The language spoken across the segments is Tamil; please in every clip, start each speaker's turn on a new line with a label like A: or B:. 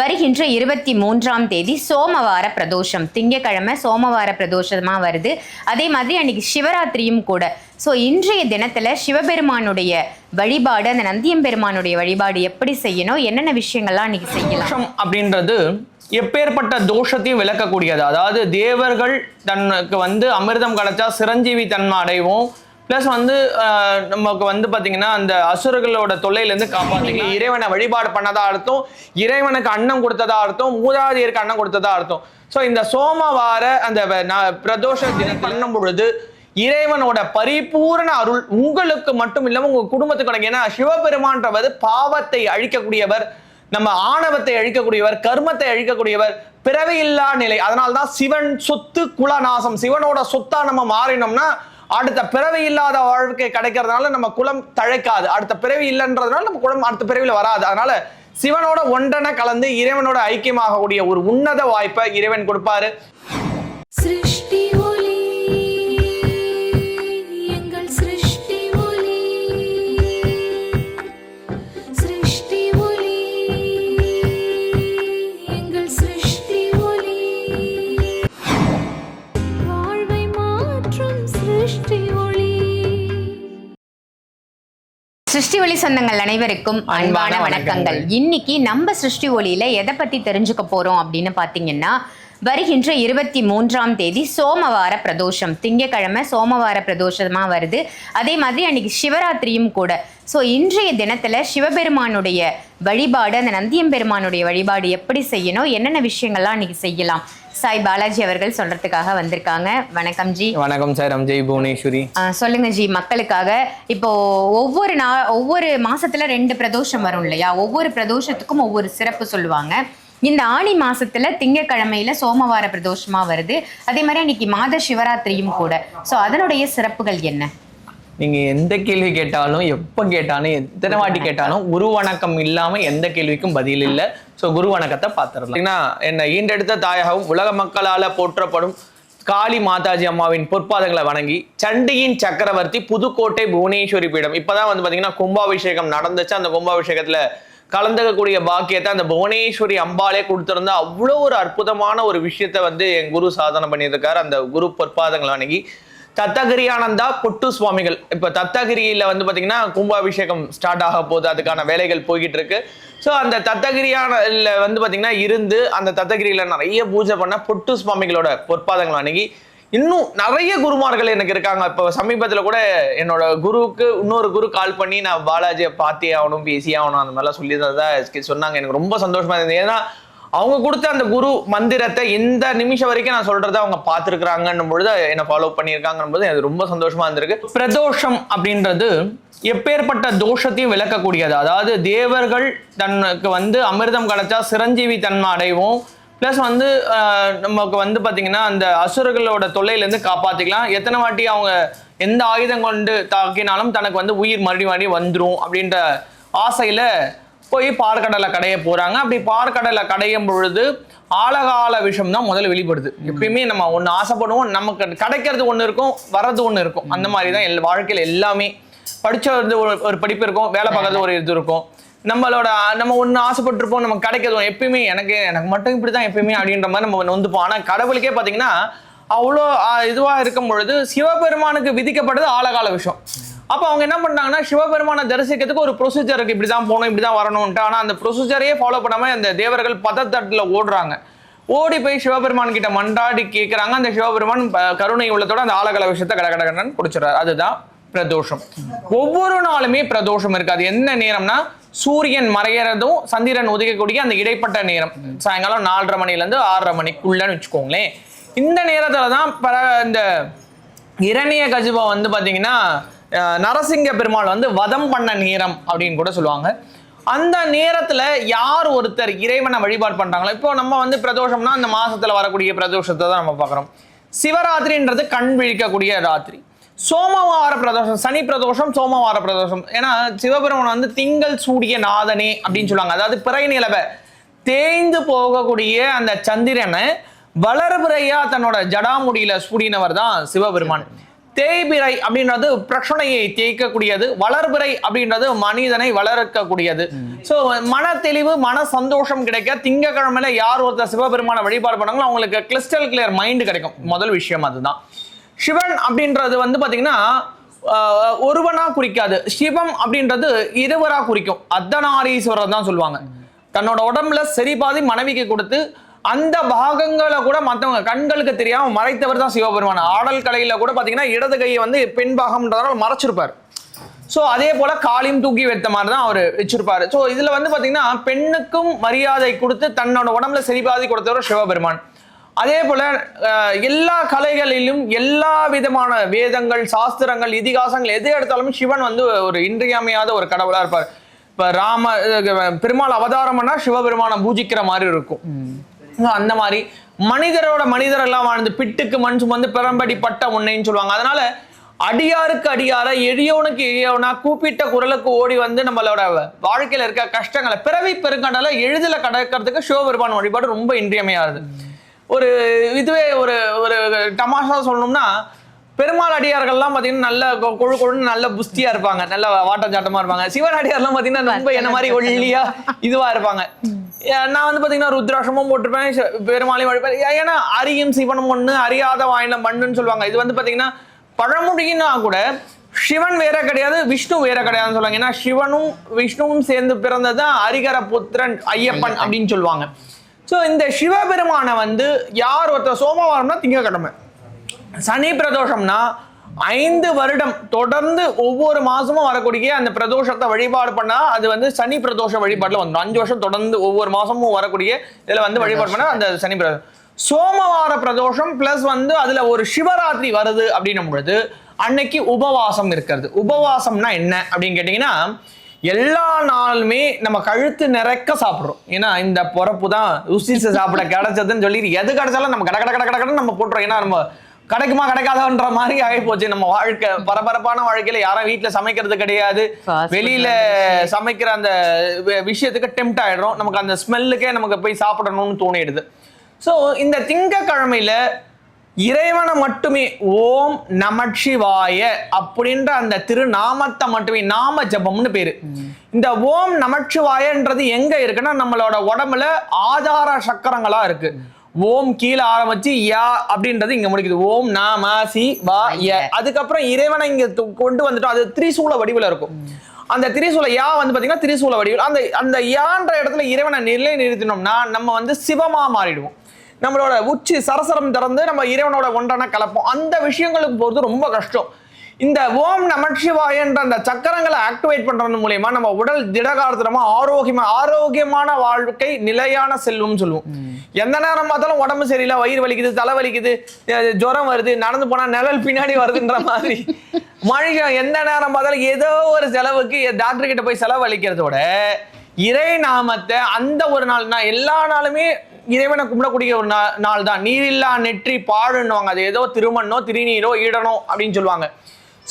A: வருகின்ற இருபத்தி மூன்றாம் தேதி சோமவார பிரதோஷம். திங்கக்கிழமை சோமவார பிரதோஷமாக வருது. அதே மாதிரி அன்றைக்கி சிவராத்திரியும் கூட. ஸோ இன்றைய தினத்தில் சிவபெருமானுடைய வழிபாடு அந்த நந்தியம்பெருமானுடைய வழிபாடு எப்படி செய்யணும்? என்னென்ன விஷயங்கள்லாம் அன்றைக்கி செய்யலாம்?
B: அப்படின்றது எப்பேற்பட்ட தோஷத்தையும் விளக்கக்கூடியது. அதாவது தேவர்கள் தனக்கு வந்து அமிர்தம் கிடைச்சா சிரஞ்சீவி தன்மை அடைவோம். ப்ளஸ் வந்து ஆஹ், நமக்கு வந்து பாத்தீங்கன்னா அந்த அசுரர்களோட தொல்லையிலேருந்து காப்பாற்றிங்க இறைவனை வழிபாடு பண்ணதா அர்த்தம் இறைவனுக்கு அன்னம் கொடுத்ததா அர்த்தம் மூதாதையருக்கு அன்னம் கொடுத்ததா அர்த்தம். ஸோ இந்த சோமவார அந்த பிரதோஷ தினம் பண்ணும் பொழுது இறைவனோட பரிபூரண அருள் உங்களுக்கு மட்டும் இல்லாமல் உங்க குடும்பத்துக்கு கிடைக்கும் ஏன்னா சிவபெருமான்றவர் பாவத்தை அழிக்கக்கூடியவர் நம்ம ஆணவத்தை அழிக்கக்கூடியவர் கர்மத்தை அழிக்கக்கூடியவர் பிறவையில்லா நிலை. அதனால்தான் சிவன் சொத்து குலநாசம். சிவனோட சொத்தா நம்ம மாறினோம்னா அடுத்த பிறவி இல்லாத வாழ்க்கை கிடைக்கிறதுனால நம்ம குலம் தழைக்காது. அடுத்த பிறவி இல்லைன்றதுனால நம்ம குலம் அடுத்த பிறவியில் வராது. அதனால சிவனோட ஒன்றனை கலந்து இறைவனோட ஐக்கியமாகக்கூடிய ஒரு உன்னத வாய்ப்பை இறைவன் கொடுப்பாரு.
C: சிருஷ்டி ஒளி
A: சொந்தங்கள் அனைவருக்கும் அன்பான வணக்கங்கள். இன்னைக்கு நம்ம சிருஷ்டி ஒளியில எதை பத்தி தெரிஞ்சுக்க போறோம் அப்படின்னு பாத்தீங்கன்னா வருகின்ற இருபத்தி மூன்றாம் தேதி சோமவார பிரதோஷம். திங்கக்கிழமை சோமவார பிரதோஷமா வருது. அதே மாதிரி அன்னைக்கு சிவராத்திரியும் கூட. ஸோ இன்றைய தினத்துல சிவபெருமானுடைய வழிபாடு அந்த நந்தியம்பெருமானுடைய வழிபாடு எப்படி செய்யணும்? என்னென்ன விஷயங்கள்லாம் அன்னைக்கு செய்யலாம்? சாய் பாலாஜி அவர்கள் சொல்றதுக்காக வந்திருக்காங்க. வணக்கம் ஜி.
B: வணக்கம் சார். ஜெய் புவனேஸ்வரி.
A: ஆ, சொல்லுங்க ஜி. மக்களுக்காக இப்போ ஒவ்வொரு நா ஒவ்வொரு மாசத்துல ரெண்டு பிரதோஷம் வரும் இல்லையா? ஒவ்வொரு பிரதோஷத்துக்கும் ஒவ்வொரு சிறப்பு சொல்லுவாங்க. இந்த ஆணி மாசத்துல திங்கக்கிழமையில சோமவார பிரதோஷமா வருது. அதே மாதிரி அன்னைக்கு மாத சிவராத்திரியும் கூட. சோ அதனுடைய சிறப்புகள் என்ன?
B: நீங்க எந்த கேள்வி கேட்டாலும் எப்ப கேட்டாலும் எத்தனை வாட்டி கேட்டாலும் குரு வணக்கம் இல்லாம எந்த கேள்விக்கும் பதில் இல்லை. ஸோ குரு வணக்கத்தை பார்த்துடலாம் ஏன்னா என்ன ஈண்டெடுத்த தாயகவும் உலக மக்களால போற்றப்படும் காளி மாதாஜி அம்மாவின் பொற்பாதங்களை வணங்கி சண்டியின் சக்கரவர்த்தி புதுக்கோட்டை புவனேஸ்வரி பீடம். இப்பதான் வந்து பாத்தீங்கன்னா கும்பாபிஷேகம் நடந்துச்சு. அந்த கும்பாபிஷேகத்துல கலந்துக்கக்கூடிய பாக்கியத்தை அந்த புவனேஸ்வரி அம்பாலே கொடுத்துருந்தா அவ்வளோ ஒரு அற்புதமான ஒரு விஷயத்த வந்து என் குரு சாதனை பண்ணியிருக்காரு. அந்த குரு பொற்பாதங்கள் வணங்கி தத்தகிரியானந்தா பொட்டு சுவாமிகள். இப்போ தத்தகிரியில் வந்து பார்த்தீங்கன்னா கும்பாபிஷேகம் ஸ்டார்ட் ஆக போகுது. அதுக்கான வேலைகள் போய்கிட்டு இருக்கு. ஸோ அந்த தத்தகிரியான வந்து பார்த்தீங்கன்னா இருந்து அந்த தத்தகிரியில் நிறைய பூஜை பண்ண பொட்டு சுவாமிகளோட பொற்பாதங்கள் வணங்கி இன்னும் நிறைய குருமார்கள் எனக்கு இருக்காங்க. இப்போ சமீபத்தில் கூட என்னோட குருவுக்கு இன்னொரு குரு கால் பண்ணி நான் பாலாஜியை பார்த்தே ஆகணும் பேசி ஆகணும் அந்த மாதிரிலாம் சொல்லி தான் சொன்னாங்க. எனக்கு ரொம்ப சந்தோஷமா இருந்தது. ஏன்னா அவங்க கொடுத்த அந்த குரு மந்திரத்தை இந்த நிமிஷம் வரைக்கும் நான் சொல்றத அவங்க பார்த்துருக்குறாங்கன்னும் பொழுது என்னை ஃபாலோ பண்ணியிருக்காங்கன்னும் போது அது ரொம்ப சந்தோஷமா இருந்திருக்கு. பிரதோஷம் அப்படின்றது எப்பேற்பட்ட தோஷத்தையும் விளக்கக்கூடியது. அதாவது தேவர்கள் தனக்கு வந்து அமிர்தம் கலைச்சா சிரஞ்சீவி தன்மை அடைவோம். ப்ளஸ் வந்து நமக்கு வந்து பாத்தீங்கன்னா அந்த அசுரர்களோட தொல்லையிலேருந்து காப்பாற்றிக்கலாம் எத்தனை வாட்டி அவங்க எந்த ஆயுதம் கொண்டு தாக்கினாலும் தனக்கு வந்து உயிர் மறுபடி மறுபடி வந்துரும் அப்படின்ற ஆசையில போய் பார்க்கடலை கடைய போறாங்க. அப்படி பார்க்கடலை கடையும் பொழுது ஆழகால விஷம் தான் முதல்ல வெளிப்படுது. எப்பயுமே நம்ம ஒன்று ஆசைப்படுவோம். நமக்கு கிடைக்கிறது ஒன்று இருக்கும் வர்றது ஒன்று இருக்கும். அந்த மாதிரி தான் எல் வாழ்க்கையில் எல்லாமே. வந்து ஒரு ஒரு படிப்பு இருக்கும் வேலை பார்க்கறது ஒரு இது இருக்கும். நம்மளோட நம்ம ஒன்று ஆசைப்பட்டிருப்போம் நமக்கு கிடைக்கிறோம் எப்பயுமே எனக்கு எனக்கு மட்டும் இப்படி தான் எப்பயுமே அப்படின்ற மாதிரி நம்ம நொந்துப்போம் ஆனால் கடவுளுக்கே பார்த்தீங்கன்னா அவ்வளோ இதுவாக இருக்கும் பொழுது சிவபெருமானுக்கு விதிக்கப்பட்டது ஆழகால விஷயம் அப்போ அவங்க என்ன பண்ணாங்கன்னா சிவபெருமானை தரிசிக்கிறதுக்கு ஒரு ப்ரொசீஜர் இருக்கு. இப்படி தான் போகணும் இப்படி தான் வரணும்ட்டு ஆனால் அந்த ப்ரொசீஜரையே ஃபாலோ பண்ணாமல் அந்த தேவர்கள் பதத்தட்டில் ஓடுறாங்க. ஓடி போய் சிவபெருமான் கிட்ட மன்றாடி கேட்குறாங்க அந்த சிவபெருமான் கருணை உள்ளத்தோட அந்த ஆழகால விஷயத்தை கடகடகடன் கட குடிச்சிடறாரு. அதுதான் பிரதோஷம். ஒவ்வொரு நாளுமே பிரதோஷம் இருக்காது என்ன நேரம்னா சூரியன் மறையறதும் சந்திரன் உதிக்கக்கூடிய அந்த இடைப்பட்ட நேரம். சாயங்காலம் நாலரை மணிலேருந்து ஆறரை மணிக்குள்ளன்னு வச்சுக்கோங்களேன். இந்த நேரத்தில் தான் பர இந்த இரணிய கஜிபா வந்து பார்த்தீங்கன்னா நரசிங்க பெருமாள் வந்து வதம் பண்ண நேரம் அப்படின்னு கூட சொல்லுவாங்க. அந்த நேரத்தில் யார் ஒருத்தர் இறைவனை வழிபாடு பண்ணுறாங்களோ இப்போ நம்ம வந்து பிரதோஷம்னா அந்த மாதத்தில் வரக்கூடிய பிரதோஷத்தை தான் நம்ம பார்க்குறோம். சிவராத்திரின்றது கண் விழிக்கக்கூடிய ராத்திரி. சோமவார பிரதோஷம் சனி பிரதோஷம் சோமவார பிரதோஷம். ஏன்னா சிவபெருமான் வந்து திங்கள் சூடிய நாதனே அப்படின்னு சொல்லுவாங்க. அதாவது பிறை நிலவை. தேய்ந்து போகக்கூடிய அந்த சந்திரனை வளர்பிறையா தன்னோட ஜடாமுடியில சூடினவர் தான் சிவபெருமான். தேய்பிறை அப்படின்றது பிரச்சனையை தேய்க்கக்கூடியது வளர்பிறை அப்படின்றது மனிதனை வளர்க்கக்கூடியது. ஸோ மன தெளிவு மன சந்தோஷம் கிடைக்க திங்கக்கிழமையில யார் ஒருத்தர் சிவபெருமான வழிபாடு பண்ணாங்களோ அவங்களுக்கு கிறிஸ்டல் கிளியர் மைண்டு கிடைக்கும். முதல் விஷயம் அதுதான். சிவன் அப்படின்றது வந்து பார்த்தீங்கன்னா ஒருவனா குறிக்காது. சிவம் அப்படின்றது இருவரா குறிக்கும். அர்த்தநாரீஸ்வரர் தான் சொல்லுவாங்க. தன்னோட உடம்புல சரி பாதி மனைவிக்கு கொடுத்து அந்த பாகங்களை கூட மற்றவங்க கண்களுக்கு தெரியாம மறைத்தவர் தான் சிவபெருமான். ஆடல் கலையில கூட பாத்தீங்கன்னா இடது கையை வந்து பெண் பாகம்ன்றதால மறைச்சிருப்பார். ஸோ அதே போல காலையும் தூக்கி வைத்த மாதிரி தான் அவர் வச்சிருப்பாரு. ஸோ இதுல வந்து பாத்தீங்கன்னா பெண்ணுக்கும் மரியாதை கொடுத்து தன்னோட உடம்புல சரிபாதி கொடுத்தவர் சிவபெருமான். அதே போல எல்லா கலைகளிலும் எல்லா விதமான வேதங்கள் சாஸ்திரங்கள் இதிகாசங்கள் எது எடுத்தாலும் சிவன் வந்து ஒரு இன்றியமையாத ஒரு கடவுளா இருப்பார். இப்ப ராம பெருமாள் அவதாரம் பண்ணா சிவபெருமானை பூஜிக்கிற மாதிரி இருக்கும். அந்த மாதிரி மனிதரோட மனிதர் எல்லாம் வாழ்ந்து பிட்டுக்கு மண் சுமந்து பிறம்படி பட்ட உன்னைன்னு சொல்லுவாங்க. அதனால அடியாருக்கு அடியார எளியவனுக்கு எளியவனா கூப்பிட்ட குரலுக்கு ஓடி வந்து நம்மளோட வாழ்க்கையில இருக்க கஷ்டங்களை பிறவி பெருங்கடலை எளிதில கடக்கிறதுக்கு சிவபெருமான் வழிபாடு ரொம்ப இன்றியமையானது ஒரு இதுவே ஒரு ஒரு தமாஷா சொல்லணும்னா பெருமாள் அடியார்கள்லாம் பார்த்தீங்கன்னா நல்ல கொழு கொழுன்னு நல்ல புஸ்தியா இருப்பாங்க. நல்ல வாட்டச்சாட்டமா இருப்பாங்க. சிவன் அடியார்லாம் பார்த்தீங்கன்னா ரொம்ப என்ன மாதிரி ஒல்லியா இதுவா இருப்பாங்க. நான் வந்து பார்த்தீங்கன்னா ருத்ராட்சமும் போட்டிருப்பேன். பெருமாளையும் வழிபேன் ஏன்னா அரியும் சிவனும் ஒண்ணு அறியாத வாயில மண்ணுன்னு சொல்லுவாங்க. இது வந்து பார்த்தீங்கன்னா பழமுடியினா கூட சிவன் வேற கிடையாது விஷ்ணு வேற கிடையாதுன்னு சொல்லுவாங்க. ஏன்னா சிவனும் விஷ்ணுவும் சேர்ந்து பிறந்தது தான் ஹரிகர புத்திரன் ஐயப்பன். அப்படின்னு சொல்லுவாங்க. ஸோ இந்த சிவபெருமானை வந்து யார் ஒருத்தர் சோமவாரம்னா திங்கக்கிழமை. சனி பிரதோஷம்னா ஐந்து வருடம் தொடர்ந்து ஒவ்வொரு மாசமும் வரக்கூடிய அந்த பிரதோஷத்தை வழிபாடு பண்ணா அது வந்து சனி பிரதோஷ வழிபாட்டில் வந்துடும் அஞ்சு வருஷம் தொடர்ந்து ஒவ்வொரு மாசமும் வரக்கூடிய இதில் வந்து வழிபாடு பண்ணா அந்த சனி பிரதோஷம் சோமவார பிரதோஷம் பிளஸ் வந்து அதுல ஒரு சிவராத்திரி வருது அப்படின்னும் பொழுது அன்னைக்கு உபவாசம் இருக்கிறது. உபவாசம்னா என்ன அப்படின்னு கேட்டீங்கன்னா எல்லா நாளுமே நம்ம கழுத்து நிறைக்க சாப்பிடுறோம். ஏன்னா இந்த பொறப்பு தான் ருசிச்சு சாப்பிட கிடைச்சதுன்னு சொல்லி எது கிடைச்சாலும் நம்ம கட கட கட கட கடன்னு நம்ம போட்டுறோம். ஏன்னா நம்ம கிடைக்குமா கிடைக்காதன்ற மாதிரி ஆகி போச்சு நம்ம வாழ்க்கை பரபரப்பான வாழ்க்கையில யாரும் வீட்ல சமைக்கிறது கிடையாது. வெளியில சமைக்கிற அந்த விஷயத்துக்கு டெம்ட் ஆயிடுறோம். நமக்கு அந்த ஸ்மெல்லுக்கே நமக்கு போய் சாப்பிடணும்னு தோணிடுது. ஸோ இந்த திங்கக்கிழமையில இறைவனை மட்டுமே ஓம் நமச்சிவாய அப்படின்ற அந்த திருநாமத்தை மட்டுமே நாம ஜபம்னு பேரு. இந்த ஓம் நமச்சிவாயன்றது எங்க இருக்குன்னா நம்மளோட உடம்புல ஆதார சக்கரங்களா இருக்கு. ஓம் கீழே ஆரம்பிச்சு யா அப்படின்றது இங்க முடிக்குது. ஓம் நாம சி வா ய. அதுக்கப்புறம் இறைவனை இங்க கொண்டு வந்துட்டோம். அது திரிசூல வடிவுல இருக்கும். அந்த திரிசூல யா வந்து பாத்தீங்கன்னா திரிசூல வடிவில். அந்த அந்த யான்ற இடத்துல இறைவனை நிலை நிறுத்தினோம்னா நம்ம வந்து சிவமா மாறிடுவோம். நம்மளோட உச்சி சரசரம் திறந்து நம்ம இறைவனோட ஒன்றான கலப்போம். அந்த விஷயங்களுக்கு போகிறது ரொம்ப கஷ்டம். இந்த ஓம் நமச்சிவாயன்ற அந்த சக்கரங்களை ஆக்டிவேட் பண்றது மூலியமா நம்ம உடல் திடகாரத்தனமா ஆரோக்கியமா ஆரோக்கியமான வாழ்க்கை நிலையான செல்வம் சொல்லுவோம். எந்த நேரம் பார்த்தாலும் உடம்பு சரியில்லை வயிறு வலிக்குது தலை வலிக்குது ஜுரம் வருது நடந்து போனா நிழல் பின்னாடி வருதுன்ற மாதிரி. மனுஷன் எந்த நேரம் பார்த்தாலும் ஏதோ ஒரு செலவுக்கு டாக்டர் கிட்ட போய் செலவு அளிக்கிறதோட இறை நாமத்தை அந்த ஒரு நாள் நான் எல்லா நாளுமே இறைவனை கும்பிடக்கூடிய ஒரு நா- நாள் தான் நீரில்லா நெற்றி பாடுன்னுவாங்க. அது ஏதோ திருமண்ணோ திருநீரோ ஈடனோ அப்படின்னு சொல்லுவாங்க.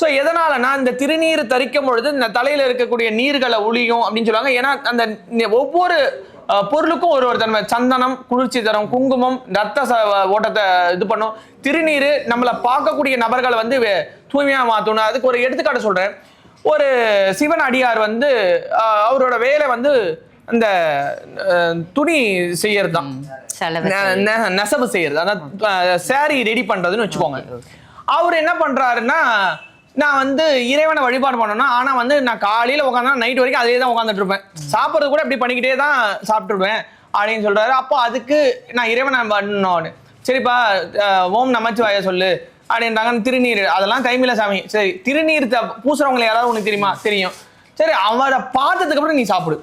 B: ஸோ எதனாலனா இந்த திருநீர் தரிக்கும் பொழுது இந்த தலையில் இருக்கக்கூடிய நீர்களை ஒளியும் அப்படின்னு சொல்லுவாங்க. ஏன்னா அந்த ஒவ்வொரு பொருளுக்கும் ஒரு ஒரு தன்மை. சந்தனம் குளிர்ச்சி தரும் குங்குமம் ரத்த ச- ஓட்டத்தை இது பண்ணும். திருநீர் நம்மளை பார்க்கக்கூடிய நபர்களை வந்து வே- மாற்றணும் அதுக்கு ஒரு எடுத்துக்காட்டு சொல்கிறேன் ஒரு சிவன் அடியார் வந்து அவரோட வேலை வந்து அந்த அஹ், துணி செய்யறது. தான் நெசவு செய்யறது. அதாவது சாரி ரெடி பண்றதுன்னு வச்சுக்கோங்க. அவர் என்ன பண்றாருன்னா நான் வந்து இறைவனை வழிபாடு பண்ணணும் ஆனா வந்து நான் காலையில உட்காந்தா நைட் வரைக்கும் அதே தான் உட்காந்துட்டு இருப்பேன் சாப்பிட்றது கூட இப்படி பண்ணிக்கிட்டே தான் சாப்பிட்டுடுவேன் அப்படின்னு சொல்றாரு. அப்போ அதுக்கு நான் இறைவனை பண்ணணும் சரிப்பா ஓம் நமச்சிவாய சொல்லு அப்படின்றாங்க. திருநீர் அதெல்லாம் கைமில சாமி. சரி திருநீர் பூசுறவங்களை யாராவது உனக்கு தெரியுமா? தெரியும். சரி அவரை பார்த்ததுக்கு அப்புறம் நீ சாப்பிடு.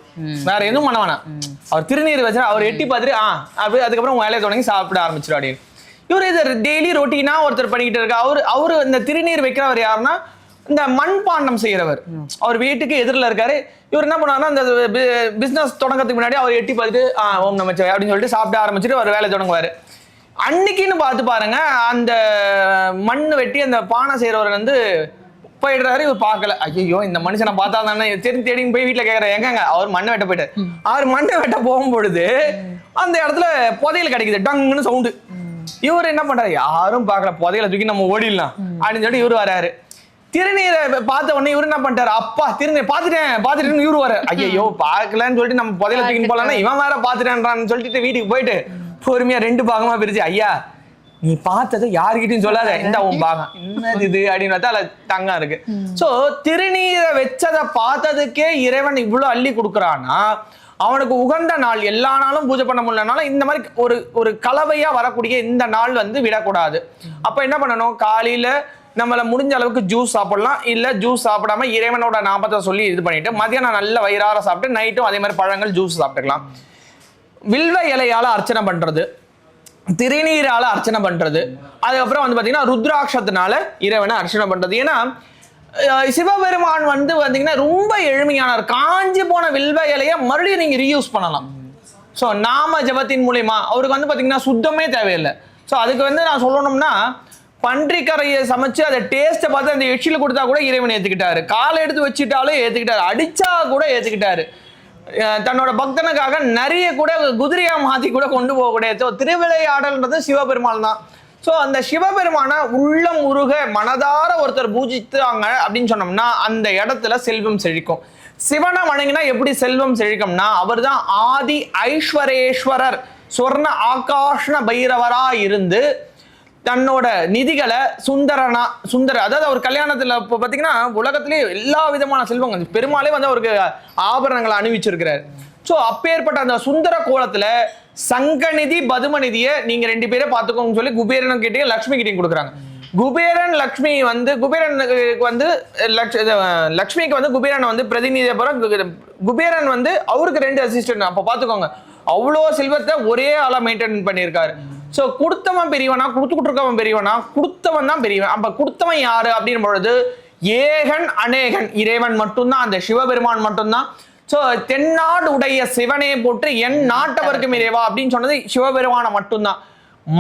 B: வேற எதுவும் பண்ண வேணாம். அவர் திருநீர் வச்சு அவர் எட்டி பார்த்துட்டு ஆ அப்படி அதுக்கப்புறம் வேலையை தொடங்கி சாப்பிட ஆரம்பிச்சிடும் அப்படின்னு. இவர் இது டெய்லி ரொட்டீனா ஒருத்தர் பண்ணிக்கிட்டு இருக்கா அவரு அவரு இந்த திருநீர் வைக்கிறவர் யாருன்னா இந்த மண்பாண்டம் செய்யறவர். அவர் வீட்டுக்கு எதிரில் இருக்காரு. இவர் என்ன பண்ணுவாருன்னா இந்த பிசினஸ் தொடங்கறதுக்கு முன்னாடி அவர் எட்டி பார்த்துட்டு ஆ ஓம் நமச்சிவாய் அப்படின்னு சொல்லிட்டு சாப்பிட ஆரம்பிச்சுட்டு அவர் வேலை தொடங்குவாரு. அன்னைக்குன்னு பார்த்து பாருங்க அந்த மண் வெட்டி அந்த பானை செய்யறவர் வந்து போயிடுறாரு இவர் பார்க்கல. ஐயோ இந்த மனுஷனை பார்த்தா தானே தேடி தேடின்னு போய் வீட்டில் கேட்குற எங்கங்க? அவர் மண்ணை வெட்ட போயிட்டாரு. அவர் மண்ணை வெட்ட போகும் பொழுது அந்த இடத்துல புதையல் கிடைக்குது. டங்குன்னு சவுண்டு இவர் என்ன பண்றாரு? யாரும் பார்க்கல. புதையில தூக்கி நம்ம ஓடிடலாம் அப்படின்னு சொல்லிட்டு இவர் வராரு. திருநீரை பார்த்த உடனே இவர் என்ன பண்ணிட்டாரு? அப்பா திருநீர் பார்த்துட்டேன் பார்த்துட்டேன்னு இவரு வர ஐயோ பார்க்கலன்னு சொல்லிட்டு நம்ம புதையில தூக்கி போலாம்னா இவன் வேற பார்த்துட்டேன்றான்னு சொல்லிட்டு வீட்டுக்கு போயிட்டு பொறுமையா ரெண்டு பாகமா பிரிச்சு ஐயா நீ பார்த்ததை யாருக்கிட்டையும் சொல்லாத. இந்த உன் பாகம். என்னது இது? அப்படின்னு பார்த்தா அதுல தங்கம் இருக்கு. சோ திருநீரை வச்சதை பார்த்ததுக்கே இறைவன் இவ்வளவு அள்ளி கொடுக்குறான்னா அவனுக்கு உகந்த நாள் எல்லா நாளும் பூஜை பண்ண முடியலனாலும் இந்த மாதிரி ஒரு ஒரு கலவையா வரக்கூடிய இந்த நாள் வந்து விடக்கூடாது. அப்ப என்ன பண்ணணும்? காலையில நம்மள முடிஞ்ச அளவுக்கு ஜூஸ் சாப்பிடலாம். இல்ல ஜூஸ் சாப்பிடாம இறைவனோட நாமத்தை சொல்லி இது பண்ணிட்டு மதியானம் நல்ல வயிறார சாப்பிட்டு நைட்டும் அதே மாதிரி பழங்கள் ஜூஸ் சாப்பிட்டுக்கலாம். வில்வ இலையால அர்ச்சனை பண்றது. திருநீரால அர்ச்சனை பண்றது. அதுக்கப்புறம் வந்து பாத்தீங்கன்னா ருத்ராட்சத்தினால இறைவனை அர்ச்சனை பண்றது. ஏன்னா சிவபெருமான் வந்து பாத்தீங்கன்னா ரொம்ப எளிமையானவர். காஞ்சி போன வில்வ இலையை மறுபடியும் நீங்க ரீயூஸ் பண்ணலாம். ஸோ நாம ஜபத்தின் மூலயமா அவருக்கு வந்து பாத்தீங்கன்னா சுத்தமே தேவையில்லை. ஸோ அதுக்கு வந்து நான் சொல்லணும்னா பன்றிக்கரையை சமைச்சு அதை டேஸ்ட்டை பார்த்து அந்த எச்சில் கொடுத்தா கூட இறைவன் ஏற்றுக்கிட்டாரு காலை எடுத்து வச்சுட்டாலும் ஏற்றுக்கிட்டாரு அடிச்சா கூட ஏற்றுக்கிட்டாரு தன்னோட பக்தனுக்காக நிறைய கூட குதிரையா மாத்தி கூட கொண்டு போகக்கூடிய ஸோ திருவிளையாடல்ன்றது சிவபெருமான் தான். ஸோ அந்த சிவபெருமான உள்ளம் உருக மனதார ஒருத்தர் பூஜித்தாங்க அப்படின்னு சொன்னோம்னா அந்த இடத்துல செல்வம் செழிக்கும். சிவனை வணங்கினா எப்படி செல்வம் செழிக்கும்னா அவர் தான் ஆதி ஐஸ்வரேஸ்வரர் சொர்ண ஆகாஷ்ண பைரவரா இருந்து தன்னோட நிதிகளை சுந்தரனா சுந்தர அதாவது அவர் கல்யாணத்துல இப்போ பார்த்தீங்கன்னா உலகத்திலேயே எல்லா விதமான செல்வங்கள் பெருமாளே வந்து அவருக்கு ஆபரணங்களை அணிவிச்சிருக்கிறார். ஸோ அப்பேற்பட்ட அந்த சுந்தர கோலத்துல சங்கநிதி பதுமநிதியை நீங்க ரெண்டு பேரே பார்த்துக்கோங்கன்னு சொல்லி குபேரன் கிட்டையும் லக்ஷ்மி கிட்டையும் கொடுக்குறாங்க. குபேரன் லக்ஷ்மி வந்து குபேரனுக்கு வந்து லக்ஷ் லக்ஷ்மிக்கு வந்து குபேரன் வந்து பிரதிநிதி குபேரன் வந்து அவருக்கு ரெண்டு அசிஸ்டன்ட் அப்போ பார்த்துக்கோங்க அவ்வளோ செல்வத்தை ஒரே ஆளாக மெயின்டைன் பண்ணியிருக்காரு. ஸோ கொடுத்தவன் பெரியவனா? கொடுத்துக்கிட்டு இருக்கவன் பெரியவனா? கொடுத்தவன் தான் பெரியவன். அப்போ கொடுத்தவன் யாரு அப்படின் பொழுது ஏகன் அநேகன். இறைவன் மட்டும்தான். அந்த சிவபெருமான் மட்டும்தான். ஸோ தென்னாடு உடைய சிவனே போட்டு என் நாட்டவருக்கும் இறைவா அப்படின்னு சொன்னது சிவபெருமானை மட்டும்தான்.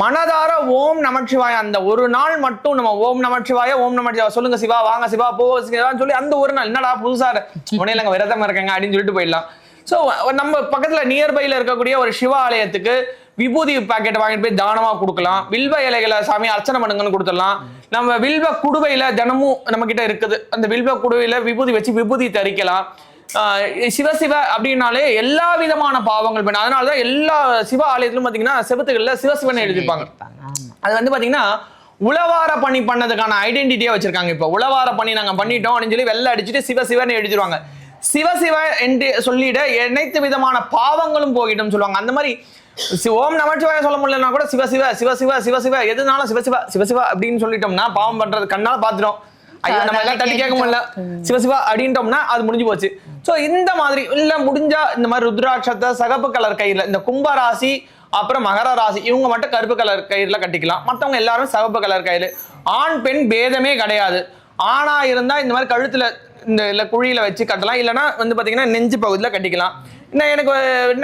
B: மனதார ஓம் நமச்சிவாய. அந்த ஒரு நாள் மட்டும் நம்ம ஓம் நமச்சிவாய ஓம் நமச்சிவாய. சொல்லுங்க சிவா வாங்க சிவா போ சிவான்னு சொல்லி அந்த ஒரு நாள். என்னடா புதுசா? உனையிலங்க விரதம் இருக்கங்க அப்படின்னு சொல்லிட்டு போயிடலாம். ஸோ நம்ம பக்கத்துல நியர்பைல இருக்கக்கூடிய ஒரு சிவ ஆலயத்துக்கு விபூதி பாக்கெட் வாங்கிட்டு போய் தானமா கொடுக்கலாம். வில்வ இலைகளை சாமி அர்ச்சனை பண்ணுங்கன்னு கொடுத்துடலாம். நம்ம வில்வ குடுவையில தினமும் நம்ம கிட்ட இருக்குது. அந்த வில்வ குடுவையில விபூதி வச்சு விபூதி தரிக்கலாம். சிவசிவ சிவ சிவ அப்படின்னாலே எல்லா விதமான பாவங்கள் பண்ண அதனாலதான் எல்லா சிவ ஆலயத்திலும் பாத்தீங்கன்னா செவத்துகள்ல சிவசிவன் எழுதியிருப்பாங்க. அது வந்து பாத்தீங்கன்னா உளவார பணி பண்ணதுக்கான ஐடென்டிட்டியா வச்சிருக்காங்க இப்போ. உளவார பணி நாங்க பண்ணிட்டோம் அப்படின்னு சொல்லி வெள்ளை அடிச்சுட்டு சிவ எழுதிருவாங்க. சிவசிவ என்று சொல்லிட அனைத்து விதமான பாவங்களும் போகிட்டோம்னு சொல்லுவாங்க. அந்த மாதிரி ஓம் நமச்சிவாய சொல்ல முடியலன்னா கூட சிவ சிவ சிவ சிவ சிவ சிவ எதுனாலும் சிவ சிவ சிவ சிவ அப்படின்னு சொல்லிட்டோம்னா பாவம் பண்றது கண்ணால பாத்துட்டோம் ஐயோ நம்ம எல்லாம் தட்டி கேட்க முடியல. சிவசிவா அப்படின்ட்டோம்னா அது முடிஞ்சு போச்சு. சோ இந்த மாதிரி இல்ல முடிஞ்சா இந்த மாதிரி ருத்ராட்சத்தை சகப்பு கலர் கயிறுல இந்த கும்ப ராசி அப்புறம் மகர ராசி இவங்க மட்டும் கருப்பு கலர் கயிறுல கட்டிக்கலாம். மத்தவங்க எல்லாரும் சகப்பு கலர் கயிறு. ஆண் பெண் பேதமே கிடையாது. ஆணா இருந்தா இந்த மாதிரி கழுத்துல இந்த இல்ல குழியில வச்சு கட்டலாம். இல்லைன்னா வந்து பாத்தீங்கன்னா நெஞ்சு பகுதியில கட்டிக்கலாம். இன்னும் எனக்கு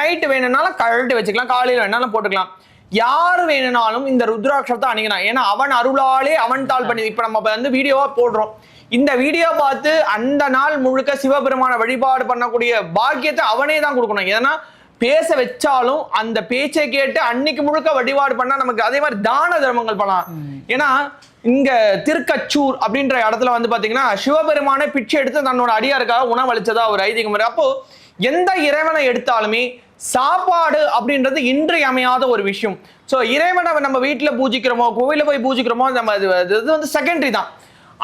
B: நைட்டு வேணும்னாலும் கழட்டி வச்சுக்கலாம் காலையில வேணாலும் போட்டுக்கலாம். யார் வேணும்னாலும் இந்த ருத்ராட்சத்தை அணிகலாம் ஏன்னா அவன் அருளாலே அவன் தாள் பண்ணி இப்ப நம்ம வந்து வீடியோவா போடுறோம். இந்த வீடியோ பார்த்து அந்த நாள் முழுக்க சிவபெருமான வழிபாடு பண்ணக்கூடிய பாக்கியத்தை அவனே தான் கொடுக்கணும். ஏன்னா பேச வச்சாலும் அந்த பேச்சை கேட்டு அன்னைக்கு முழுக்க வழிபாடு பண்ணா நமக்கு அதே மாதிரி தான தர்மங்கள் பண்ணலாம். ஏன்னா இங்க திருக்கச்சூர் அப்படின்ற இடத்துல வந்து பாத்தீங்கன்னா சிவபெருமானே பிச்சை எடுத்து தன்னோட அடியாருக்காக உணவளிச்சதா ஒரு ஐதீகம். அப்போ எந்த இறைவனை எடுத்தாலுமே சாப்பாடு அப்படின்றது இன்றியமையாத ஒரு விஷயம். ஸோ இறைவனை நம்ம வீட்டில் பூஜிக்கிறோமோ கோவிலில் போய் பூஜிக்கிறோமோ நம்ம இது வந்து செகண்டரி தான்.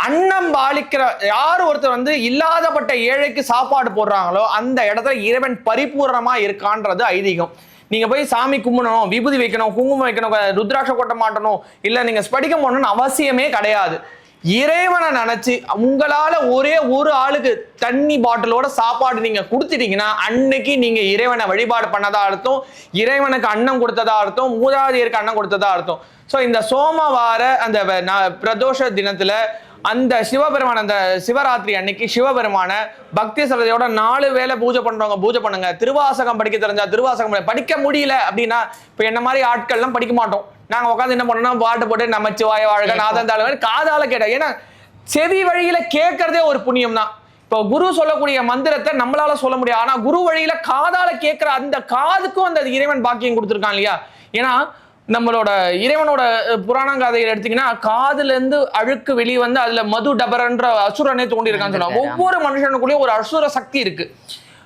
B: அன்னம் பாலிக்கிற யார் ஒருத்தர் வந்து இல்லாதப்பட்ட ஏழைக்கு சாப்பாடு போடுறாங்களோ அந்த இடத்துல இறைவன் பரிபூர்ணமா இருக்கான்றது ஐதீகம். நீங்க போய் சாமி கும்பிடணும் விபூதி வைக்கணும் குங்குமம் வைக்கணும் ருத்ராட்ச கொட்ட மாட்டணும் இல்லை நீங்க ஸ்படிக்க போடணும்னு அவசியமே கிடையாது. இறைவனை நினைச்சு உங்களால ஒரே ஒரு ஆளுக்கு தண்ணி பாட்டிலோட சாப்பாடு நீங்க கொடுத்துட்டீங்கன்னா அன்னைக்கு நீங்க இறைவனை வழிபாடு பண்ணதா அர்த்தம் இறைவனுக்கு அன்னம் கொடுத்ததா அர்த்தம் மூதாதையருக்கு அன்னம் கொடுத்ததா அர்த்தம். ஸோ இந்த சோமவார அந்த பிரதோஷ தினத்துல அந்த சிவபெருமான் அந்த சிவராத்திரி அன்னைக்கு சிவபெருமான பக்தி சரதையோட நாலு வேளை பூஜை பண்றவங்க பூஜை பண்ணுங்க. திருவாசகம் படிக்க தெரிஞ்சா திருவாசகம் படி- படிக்க முடியல அப்படின்னா இப்போ என்ன மாதிரி ஆட்கள்லாம் படிக்க மாட்டோம். நாங்க உட்காந்து என்ன பண்ணோம்னா பாட்டு போட்டு நமச்சிவாய வாழ்க நாதன் தாழ்வார் காதால கேட்டோம் ஏன்னா செவி வழியில கேட்கறதே ஒரு புண்ணியம் தான் இப்போ குரு சொல்லக்கூடிய மந்திரத்தை நம்மளால சொல்ல முடியாது. ஆனா குரு வழியில காதால கேட்கிற அந்த காதுக்கும் அந்த இறைவன் பாக்கியம் கொடுத்துருக்கான் இல்லையா? ஏன்னா நம்மளோட இறைவனோட அஹ், புராண கதையில் எடுத்தீங்கன்னா காதுல இருந்து அழுக்கு வெளியே வந்து அதுல மது டபரன்ற அசுரனே தோண்டியிருக்கான்னு சொன்னாங்க. ஒவ்வொரு மனுஷனுக்குள்ளேயும் ஒரு அசுர சக்தி இருக்கு.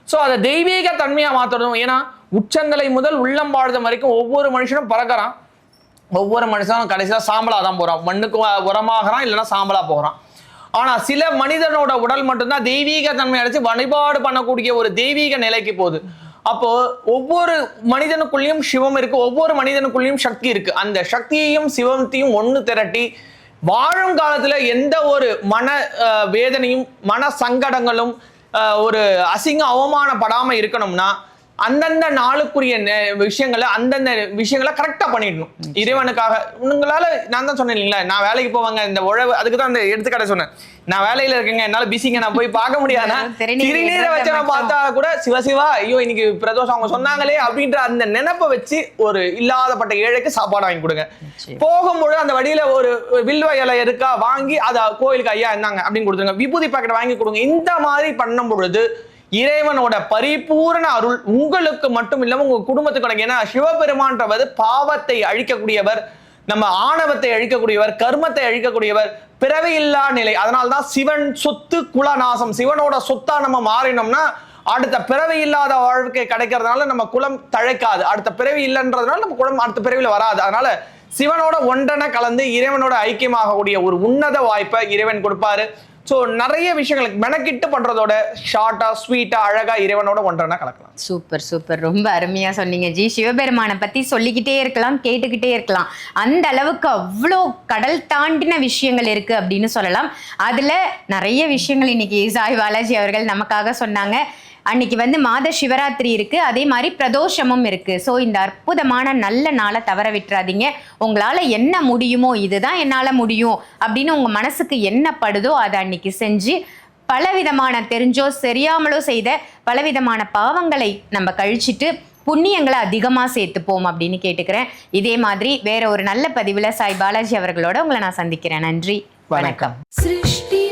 B: ஸோ அதை தெய்வீக தன்மையா மாத்தணும் ஏன்னா உச்சந்தலை முதல் உள்ளம் வாழ்ந்த வரைக்கும் ஒவ்வொரு மனுஷனும் பறக்கறான். ஒவ்வொரு மனுஷனும் கடைசியா சாம்பலா தான் போறான். மண்ணுக்கு உரமாகறான் இல்லைன்னா சாம்பலா போகிறான். ஆனா சில மனிதனோட உடல் மட்டும்தான் தெய்வீக தன்மை அடைச்சு வழிபாடு பண்ணக்கூடிய ஒரு தெய்வீக நிலைக்கு போகுது. அப்போ ஒவ்வொரு மனிதனுக்குள்ளேயும் சிவம் இருக்கு ஒவ்வொரு மனிதனுக்குள்ளேயும் சக்தி இருக்கு. அந்த சக்தியையும் சிவத்தையும் ஒண்ணு திரட்டி வாழும் காலத்துல எந்த ஒரு மன வேதனையும் மன சங்கடங்களும் ஒரு அசிங்க அவமானப்படாம இருக்கணும்னா அந்தந்த நாளுக்குரிய விஷயங்களை அந்தந்த விஷயங்களை கரெக்டா பண்ணிடணும். இறைவனுக்காக உங்களால நான் தான் சொன்னேன் இல்லைங்களா நான் வேலைக்கு போவாங்க இந்த உழவு அதுக்கு தான் அந்த எடுத்துக்காட்ட சொன்னேன். நான் வேலையில இருக்கேங்க என்னால பிஸிங்க நான் போய் பார்க்க முடியாதுன்னா
A: திருநீர்
B: வச்சு நான். பார்த்தா கூட சிவசிவா ஐயோ இன்னைக்கு பிரதோஷம் அவங்க சொன்னாங்களே அப்படின்ற அந்த நினைப்பை வச்சு ஒரு இல்லாதப்பட்ட ஏழைக்கு சாப்பாடு வாங்கி கொடுங்க. போகும்பொழுது அந்த வழியில ஒரு வில்வ இலை இருக்கா வாங்கி அதை கோயிலுக்கு ஐயா இருந்தாங்க அப்படின்னு கொடுத்துருங்க. விபூதி பாக்கெட் வாங்கி கொடுங்க. இந்த மாதிரி பண்ணும் பொழுது இறைவனோட பரிபூரண அருள் உங்களுக்கு மட்டும் இல்லாம உங்க குடும்பத்துக்கு ஏன்னா சிவபெருமான்றவர் பாவத்தை அழிக்கக்கூடியவர் நம்ம ஆணவத்தை அழிக்கக்கூடியவர் கர்மத்தை அழிக்கக்கூடியவர் பிறவி இல்லா நிலை. அதனால்தான் சிவன் சொத்து குலநாசம். சிவனோட சொத்தா நம்ம மாறினோம்னா அடுத்த பிறவி இல்லாத வாழ்க்கை கிடைக்கிறதுனால நம்ம குலம் தழைக்காது. அடுத்த பிறவி இல்லைன்றதுனால நம்ம குலம் அடுத்த பிறவில வராது. அதனால சிவனோட ஒன்றனை கலந்து இறைவனோட ஐக்கியமாகக்கூடிய ஒரு உன்னத வாய்ப்பை இறைவன் கொடுப்பாரு. ஸோ நிறைய விஷயங்களுக்கு மெனக்கிட்டு பண்றதோட ஷார்ட்டா ஸ்வீட்டா அழகா இறைவனோட ஒன்றனை கலக்கலாம்.
A: Super super. ரொம்ப அருமையா சொன்னீங்க. ஜி சிவபெருமானை பத்தி சொல்லிக்கிட்டே இருக்கலாம் கேட்டுக்கிட்டே இருக்கலாம். அந்த அளவுக்கு அவ்வளோ கடல் தாண்டின விஷயங்கள் இருக்கு அப்படின்னு சொல்லலாம். அதுல நிறைய விஷயங்கள் இன்னைக்கு சாய் பாலாஜி அவர்கள் நமக்காக சொன்னாங்க. அன்னைக்கு வந்து மாத சிவராத்திரி இருக்குது அதே மாதிரி பிரதோஷமும் இருக்குது ஸோ இந்த அற்புதமான நல்ல நாளை தவற விட்டுறாதீங்க. உங்களால் என்ன முடியுமோ இதுதான் என்னால் முடியும் அப்படின்னு உங்கள் மனசுக்கு என்ன படுதோ அதை அன்னைக்கு செஞ்சு பலவிதமான தெரிஞ்சோ சரியாமலோ செய்த பலவிதமான பாவங்களை நம்ம கழிச்சிட்டு புண்ணியங்களை அதிகமாக சேர்த்துப்போம் அப்படின்னு கேட்டுக்கிறேன். இதே மாதிரி வேற ஒரு நல்ல பதிவில் சாய் பாலாஜி அவர்களோட உங்களை நான் சந்திக்கிறேன். நன்றி. வணக்கம்.
C: சிருஷ்டி